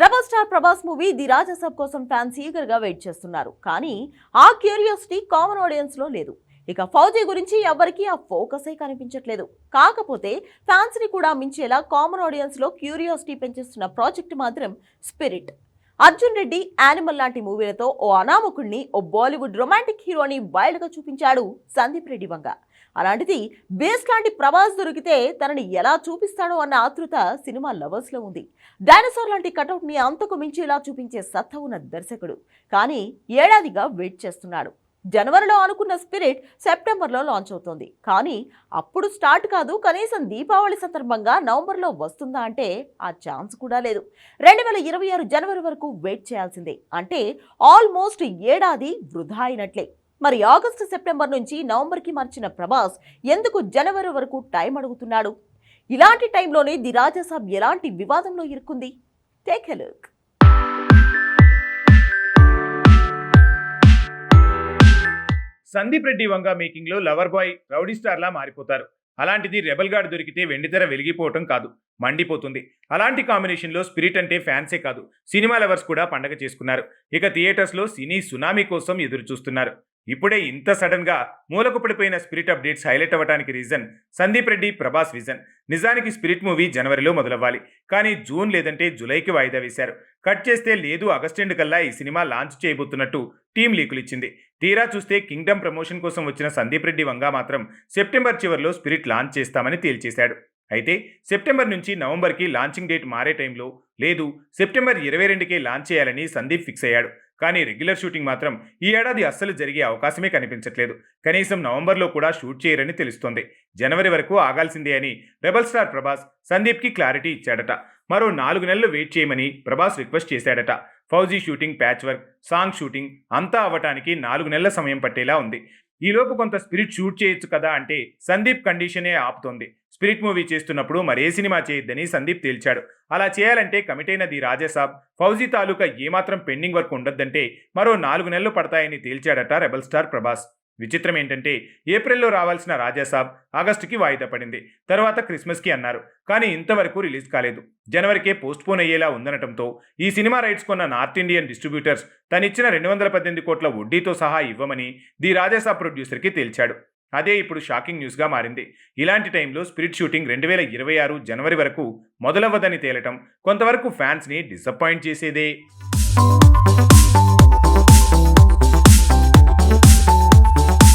Rebel star Prabhas movie the Raja Saab కోసం fans ఈగర్గా wait చేస్తున్నారు. కానీ ఆ క్యూరియాసిటీ కామన్ ఆడియన్స్లో లేదు. ఇక ఫౌజీ గురించి ఎవరికీ ఆ ఫోకసే కనిపించట్లేదు. కాకపోతే ఫ్యాన్స్ని కూడా మించేలా కామన్ ఆడియన్స్లో క్యూరియాసిటీ పెంచేస్తున్న ప్రాజెక్ట్ మాత్రం స్పిరిట్ అర్జున్ రెడ్డి యానిమల్ లాంటి మూవీలతో ఓ అనామకుడిని ఓ బాలీవుడ్ రొమాంటిక్ హీరోని వైల్డ్గా చూపించాడు సందీప్ రెడ్డి వంగ. అలాంటిది బేస్ లాంటి ప్రభాస్ దొరికితే తనని ఎలా చూపిస్తాడో అన్న ఆతృత సినిమా లవర్స్లో ఉంది. డైనోసార్ లాంటి కటౌట్ని అంతకు మించేలా చూపించే సత్తా ఉన్న దర్శకుడు. కానీ ఏడాదిగా వెయిట్ చేస్తున్నాడు. జనవరిలో అనుకున్న స్పిరిట్ సెప్టెంబర్లో లాంచ్ అవుతోంది. కానీ అప్పుడు స్టార్ట్ కాదు కనీసం దీపావళి సందర్భంగా నవంబర్లో వస్తుందా అంటే ఆ ఛాన్స్ కూడా లేదు. రెండు వేల ఇరవై ఆరు జనవరి వరకు వెయిట్ చేయాల్సిందే. అంటే ఆల్మోస్ట్ ఏడాది వృధా అయినట్లే. మరి ఆగస్టు సెప్టెంబర్ నుంచి నవంబర్కి మార్చిన ప్రభాస్ ఎందుకు జనవరి వరకు టైం అడుగుతున్నాడు? ఇలాంటి టైంలోనే ది రాజాసాబ్ ఎలాంటి వివాదంలో ఇరుక్కుంది? Take a look. Sandeep Reddy Vanga మేకింగ్లో lover boy rowdy star లా మారిపోతారు. అలాంటిది రెబల్ గార్డ్ దొరికితే వెండితెర వెలిగిపోవటం కాదు మండిపోతుంది. అలాంటి కాంబినేషన్లో స్పిరిట్ అంటే ఫ్యాన్సే కాదు సినిమా లవర్స్ కూడా పండగ చేసుకున్నారు. ఇక థియేటర్స్లో సినీ సునామీ కోసం ఎదురు చూస్తున్నారు ఇప్పుడే ఇంత సడన్గా మూలకు పడిపోయిన స్పిరిట్ అప్డేట్స్ హైలైట్ అవ్వడానికి రీజన్ సందీప్ రెడ్డి ప్రభాస్ విజన్. నిజానికి స్పిరిట్ మూవీ జనవరిలో మొదలవ్వాలి. కానీ జూన్ లేదంటే జూలైకి వాయిదా వేశారు. కట్ చేస్తే లేదు ఆగస్ట్ ఎండ్ కల్లా ఈ సినిమా లాంచ్ చేయబోతున్నట్టు టీం లీకులు ఇచ్చింది. తీరా చూస్తే కింగ్డమ్ ప్రమోషన్ కోసం వచ్చిన సందీప్ రెడ్డి వంగా మాత్రం సెప్టెంబర్ చివరిలో స్పిరిట్ లాంచ్ చేస్తామని తేల్చేశాడు. అయితే సెప్టెంబర్ నుంచి నవంబర్కి లాంచింగ్ డేట్ మారే టైంలో లేదు సెప్టెంబర్ ఇరవై రెండుకే లాంచ్ చేయాలని సందీప్ ఫిక్స్ అయ్యాడు. కానీ రెగ్యులర్ షూటింగ్ మాత్రం ఈ ఏడాది అస్సలు జరిగే అవకాశమే కనిపించట్లేదు. కనీసం నవంబర్లో కూడా షూట్ చేయరని తెలుస్తోంది. జనవరి వరకు ఆగాల్సిందే అని రెబల్ స్టార్ ప్రభాస్ సందీప్కి క్లారిటీ ఇచ్చాడట. మరో నాలుగు నెలలు వెయిట్ చేయమని ప్రభాస్ రిక్వెస్ట్ చేశాడట. Fauji shooting patch work song shooting అంతా అవ్వటానికి నాలుగు నెలల సమయం పట్టేలా ఉంది. ఈలోపు కొంత స్పిరిట్ షూట్ చేయొచ్చు కదా అంటే సందీప్ కండిషనే ఆపుతోంది. స్పిరిట్ మూవీ చేస్తున్నప్పుడు మరే సినిమా చేయొద్దని సందీప్ తేల్చాడు. అలా చేయాలంటే కమిటైనది రాజాసాబ్ ఫౌజీ తాలూకా ఏమాత్రం పెండింగ్ వర్క్ ఉండొద్దంటే మరో నాలుగు నెలలు పడతాయని తేల్చాడట రెబల్ స్టార్ ప్రభాస్. విచిత్రం ఏంటంటే ఏప్రిల్లో రావాల్సిన రాజాసాబ్ ఆగస్టుకి వాయిదా పడింది. తర్వాత క్రిస్మస్కి అన్నారు. కానీ ఇంతవరకు రిలీజ్ కాలేదు. జనవరికే పోస్ట్పోన్ అయ్యేలా ఉందనటంతో ఈ సినిమా రైట్స్ కొన్న నార్త్ ఇండియన్ డిస్ట్రిబ్యూటర్స్ తనిచ్చిన రెండు వందల పద్దెనిమిది కోట్ల వడ్డీతో సహా ఇవ్వమని ది రాజాసాబ్ ప్రొడ్యూసర్కి తేల్చాడు. అదే ఇప్పుడు షాకింగ్ న్యూస్గా మారింది. ఇలాంటి టైంలో స్పిరిట్ షూటింగ్ రెండు వేల ఇరవై ఆరు జనవరి వరకు మొదలవ్వదని తేలటం కొంతవరకు ఫ్యాన్స్ని డిసప్పాయింట్ చేసేదే.